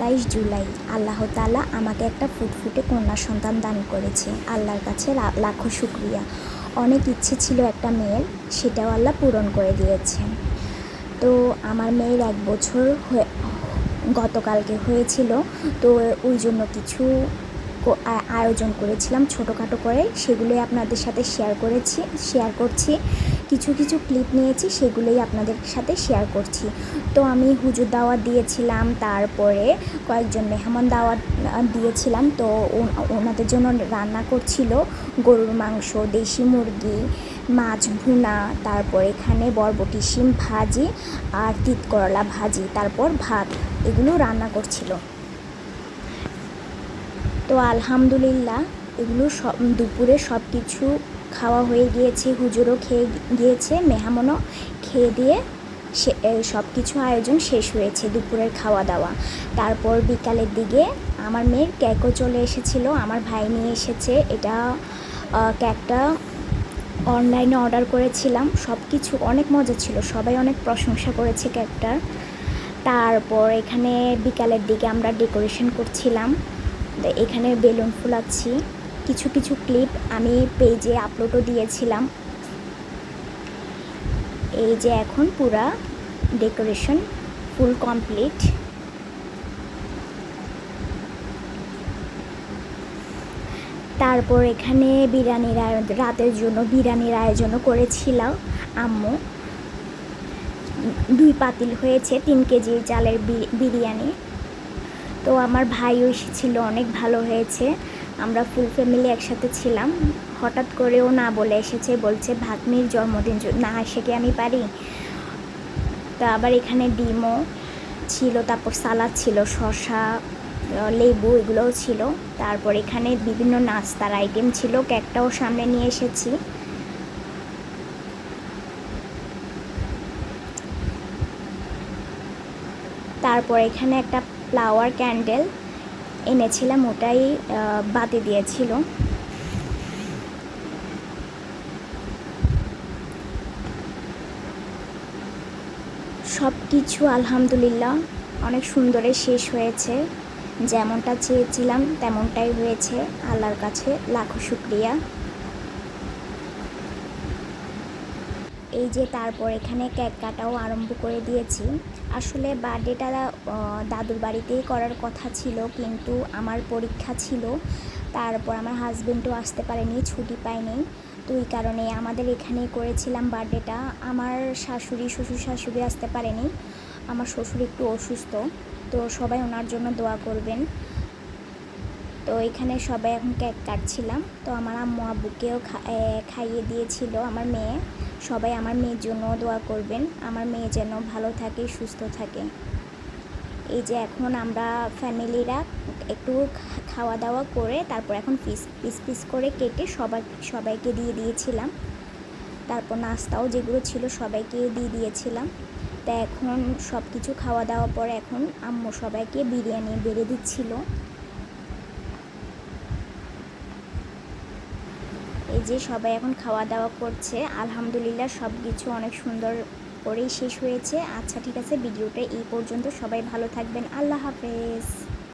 সাতাইশ জুলাই। আল্লাহ তালা আমাকে একটা ফুটফুটে কন্যা সন্তান দান করেছে। আল্লাহর কাছে লাখো শুক্রিয়া। অনেক ইচ্ছে ছিল একটা মেয়ের, সেটাও আল্লাহ পূরণ করে দিয়েছে তো আমার মেয়ের এক বছর হয়ে, গতকালকে হয়েছিল। তো ওই জন্য কিছু আয়োজন করেছিলাম ছোটোখাটো করে। সেগুলোই আপনাদের সাথে শেয়ার করেছি শেয়ার করছি। কিছু কিছু ক্লিপ নিয়েছি, সেগুলোই আপনাদের সাথে শেয়ার করছি। তো আমি হুজুর দাওয়াত দিয়েছিলাম, তারপরে কয়েকজন মেহমান দাওয়াত দিয়েছিলাম। তো ওনাদের জন্য রান্না করছিল গরুর মাংস, দেশি মুরগি, মাছ ভুনা, তারপর এখানে বরবটি, শিম ভাজি আর তিত করলা ভাজি, তারপর ভাত, এগুলো রান্না করছিল। তো আলহামদুলিল্লাহ, এগুলো সব, দুপুরে সব কিছু খাওয়া হয়ে গিয়েছে, হুজুরও খেয়ে গিয়েছে, মেহমানও খেয়ে দিয়ে সে সব কিছু আয়োজন শেষ হয়েছে দুপুরের খাওয়া দাওয়া তারপর বিকালের দিকে আমার মেয়ের কেকও চলে এসেছিল, আমার ভাই নিয়ে এসেছে, এটা কেকটা অনলাইনে অর্ডার করেছিলাম সব কিছু অনেক মজা ছিল, সবাই অনেক প্রশংসা করেছে কেকটার। তারপর এখানে বিকালের দিকে আমরা ডেকোরেশন করছিলাম। এখানে বেলুন ফুলাচ্ছি। কিছু কিছু ক্লিপ আমি পেজে আপলোডও দিয়েছিলাম। এই যে এখন পুরা ডেকোরেশন ফুল কমপ্লিট তারপর এখানে বিরিয়ানির রাতের জন্য বিরিয়ানির আয়োজনও করেছিলাম আম্মু। দুই পাতিল হয়েছে, তিন কেজি চালের বিরিয়ানি। তো আমার ভাইও এসেছিল অনেক ভালো হয়েছে। আমরা ফুল ফ্যামিলি একসাথে ছিলাম। হঠাৎ করেও না বলে এসেছে বলছে ভাগ্নির জন্মদিন না এসে কি আমি পারি? তো আবার এখানে ডিমও ছিল তারপর সালাদ ছিল আহ, লেবু এগুলোও ছিল। তারপর এখানে বিভিন্ন নাস্তার আইটেম ছিল কেকটাও সামনে নিয়ে এসেছি। তারপর এখানে একটা ফ্লাওয়ার ক্যান্ডেল এনেছিলাম ওটাই বাতি দিয়েছিল। সব কিছু আলহামদুলিল্লাহ অনেক সুন্দরে শেষ হয়েছে। যেমনটা চেয়েছিলাম, তেমনটাই হয়েছে। আল্লাহর কাছে লাখো শুক্রিয়া। এই যে তারপর এখানে কেক কাটাও আরম্ভ করে দিয়েছি। আসলে বার্থডেটা দাদুর বাড়িতেই করার কথা ছিল, কিন্তু আমার পরীক্ষা ছিল। তারপর আমার হাজবেন্ডও আসতে পারেনি, ছুটি পায়নি। তো এই কারণে আমাদের এখানেই করেছিলাম বার্থডেটা। আমার শাশুড়ি, শ্বশুর শাশুড়ি আসতে পারেনি। আমার শ্বশুর একটু অসুস্থ, তো সবাই ওনার জন্য দোয়া করবেন। তো এখানে সবাই এখন কেক কাটছিলাম। তো আমার আম্মু আব্বুকেও খাইয়ে দিয়েছিল আমার মেয়ে। সবাই আমার মেয়ের জন্য দোয়া করবেন। আমার মেয়ে যেন ভালো থাকে, সুস্থ থাকে। এই যে এখন আমরা ফ্যামিলিরা একটু খাওয়া দাওয়া করে তারপর এখন পিস পিস পিস করে কেটে সবাই সবাইকে দিয়ে দিয়েছিলাম। তারপর নাস্তাও যেগুলো ছিল সবাইকে দিয়ে দিয়েছিলাম। তা এখন সব কিছু খাওয়া দাওয়া পরে এখন আম্মু সবাইকে বিরিয়ানি বেড়ে দিচ্ছিল। যে সবাই এখন খাওয়া দাওয়া করছে, আলহামদুলিল্লাহ সব কিছু অনেক সুন্দর করেই শেষ হয়েছে। আচ্ছা ঠিক আছে, ভিডিওটা এই পর্যন্ত। সবাই ভালো থাকবেন। আল্লাহ হাফেজ।